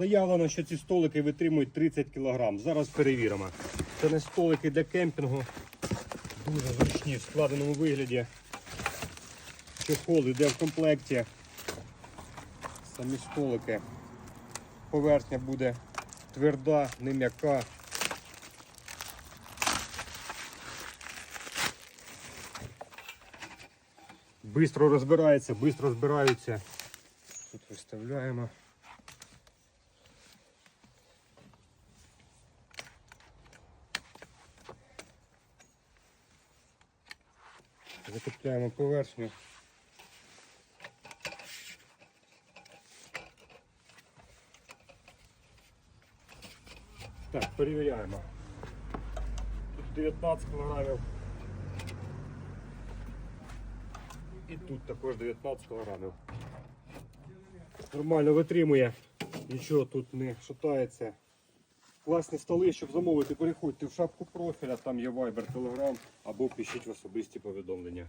Заявлено, що ці столики витримують 30 кг. Зараз перевіримо. Це не столики для кемпінгу. Дуже зручні в складеному вигляді. Чохол йде в комплекті. Самі столики. Поверхня буде тверда, не м'яка. Бистро розбирається, бистро збираються. Тут виставляємо. Закупляємо поверхню. Так, перевіряємо. Тут 19 кг. І тут також 19 кг. Нормально витримує, нічого тут не шатається. Класні столи, щоб замовити, переходьте в шапку профіля, там є вайбер, телеграм або пишіть в особисті повідомлення.